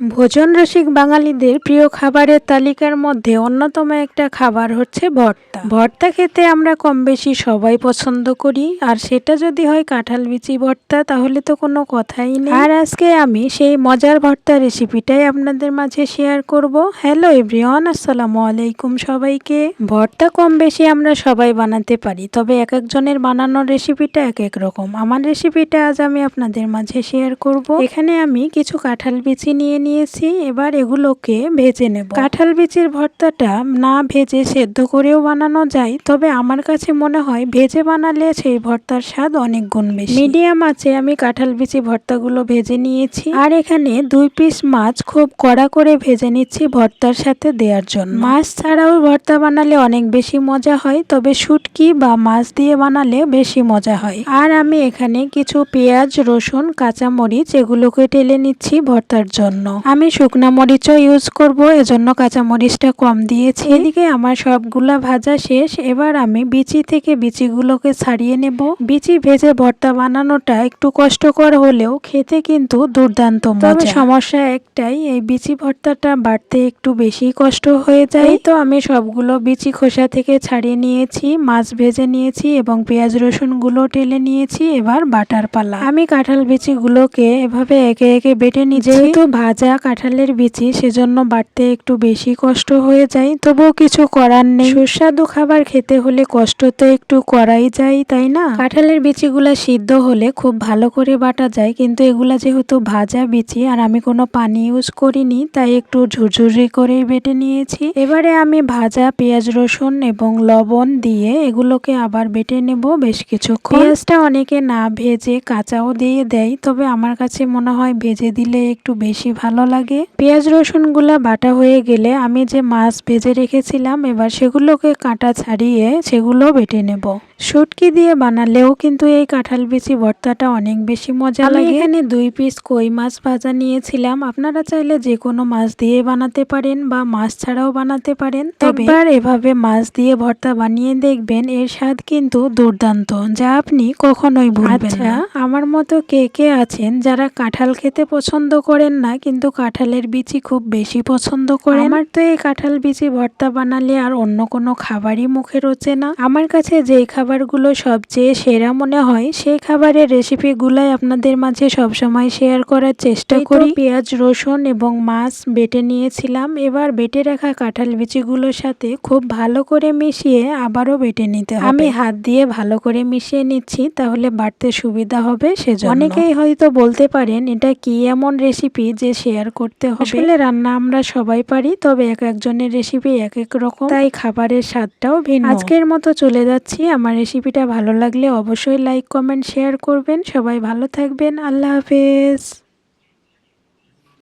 ভোজন রসিক বাঙালিদের প্রিয় খাবারের তালিকার মধ্যে অন্যতম একটা খাবার হচ্ছে ভর্তা। ভর্তা খেতে আমরা কম বেশি সবাই পছন্দ করি, আর সেটা যদি হয় কাঁঠাল বিচি ভর্তা, তাহলে তো কোনো কথাই নেই। আর আজকে আমি সেই মজার ভর্তা রেসিপিটাই আপনাদের মাঝে শেয়ার করব। হ্যালো এভরিওয়ান, আসসালামু আলাইকুম সবাইকে। ভর্তা কম বেশি আমরা সবাই বানাতে পারি, তবে এক একজনের বানানোর রেসিপিটা এক এক রকম। আমার রেসিপিটা আজ আমি আপনাদের মাঝে শেয়ার করব। এখানে আমি কিছু কাঁঠাল বিচি নিয়ে নিয়েছি, এবার এগুলোকে ভেজে নেব। কাঁঠাল বিচির ভর্তাটা না ভেজে সেদ্ধ করেও বানানো যায়, তবে আমার কাছে মনে হয় ভেজে বানালে সেই ভর্তার স্বাদ অনেক গুণ বেশি। মিডিয়াম আছে আমি কাঁঠাল বিচি ভর্তাগুলো ভেজে নিয়েছি, আর এখানে দুই পিস মাছ খুব কড়া করে ভেজে নিচ্ছি ভর্তার সাথে দেওয়ার জন্য। মাছ ছাড়াও ভর্তা বানালে অনেক বেশি মজা হয়, তবে শুটকি বা মাছ দিয়ে বানালে বেশি মজা হয়। আর আমি এখানে কিছু পেঁয়াজ, রসুন, কাঁচামরিচ এগুলোকে টেলে নিচ্ছি ভর্তার জন্য। আমি শুকনা মরিচও ইউজ করব এজন্য কাঁচা মরিচটা কম দিয়েছি। এদিকে আমার সবগুলা ভাজা শেষ এবার আমি বিচি থেকে বিচিগুলোকে ছাড়িয়ে নেব। বিচি ভেজে ভর্তা বানানোটা একটু কষ্টকর হলেও খেতে কিন্তু দুর্দান্ত তবে সমস্যা একটাই এই বিচি ভর্তাটা বাড়তে একটু বেশি কষ্ট হয়ে যায়। তো আমি সবগুলো বিচি খোসা থেকে ছাড়িয়ে নিয়েছি মাছ ভেজে নিয়েছি এবং পেঁয়াজ রসুনগুলো টেলে নিয়েছি এবার বাটার পালা। আমি কাঁঠাল বিচিগুলোকে এভাবে একে একে বেটে নিচ্ছি। যেহেতু ভাজা কাঁঠালের বিচি সেজন্য বাড়তে একটু বেশি কষ্ট হয়ে যায়, তবুও কিছু করার নেই। সুস্বাদু খাবার খেতে হলে কষ্ট তো একটু করাই যায়, তাই না? কাঁঠালের বিচিগুলা সিদ্ধ হলে খুব ভালো করে বাটা যায়, কিন্তু এগুলা যেহেতু ভাজা বিচি আর আমি কোনো পানি ইউজ করিনি, তাই একটু ঝুরঝুরি করেই বেটে নিয়েছি। এবারে আমি ভাজা পেঁয়াজ, রসুন এবং লবণ দিয়ে এগুলোকে আবার বেটে নেব বেশ কিছু পেঁয়াজটা অনেকে না ভেজে কাঁচাও দিয়ে দেয়, তবে আমার কাছে মনে হয় ভেজে দিলে একটু বেশি ভালো লাগে। পেঁয়াজ রসুনগুলা বাটা হয়ে গেলে আমি যে মাছ ভেজে রেখেছিলাম এবার সেগুলোকে কাঁটা ছাড়িয়ে সেগুলো বেটে নেব। শুটকি দিয়ে বানালেও কিন্তু এই কাঁঠাল বিচি ভর্তাটা অনেক বেশি মজা লাগে। এখানে দুই পিস কই মাছ ভাজা নিয়েছিলাম। আপনারা চাইলে যে কোনো মাছ দিয়ে বানাতে পারেন বা মাছ ছাড়াও বানাতে পারেন। তবে এবার এভাবে মাছ দিয়ে ভর্তা বানিয়ে দেখবেন এর স্বাদ কিন্তু দুর্দান্ত যা আপনি কখনোই ভুলবেন না। আমার মতো কে কে আছেন যারা কাঁঠাল খেতে পছন্দ করেন না কিন্তু কাঁঠালের বিচি খুব বেশি পছন্দ করে আমার তো এই কাঁঠাল বিচি ভর্তা বানালে আর অন্য কোনো খাবারই মুখে রোচে না। আমার কাছে যেই খাবারগুলো সবচেয়ে সেরা মনে হয় সেই খাবারের রেসিপিগুলাই আপনাদের মাঝে সবসময় শেয়ার করার চেষ্টা করি। পেঁয়াজ রসুন এবং মাছ বেটে নিয়েছিলাম। এবার বেটে রাখা কাঁঠাল বিচিগুলোর সাথে খুব ভালো করে মিশিয়ে আবারও বেটে নিতে হবে। আমি হাত দিয়ে ভালো করে মিশিয়ে নিচ্ছি তাহলে বাড়তে সুবিধা হবে সেজন্য। অনেকেই হয়তো বলতে পারেন এটা কি এমন রেসিপি যে শেয়ার করতে হবে। আসলে রান্না আমরা সবাই পারি তবে এক একজনের রেসিপি এক এক রকম। তাই খাবারের স্বাদটাও ভিন্ন। আজকের মতো চলে যাচ্ছি। আমার রেসিপিটা ভালো লাগলে অবশ্যই লাইক কমেন্ট শেয়ার করবেন। সবাই ভালো থাকবেন। আল্লাহ হাফেজ।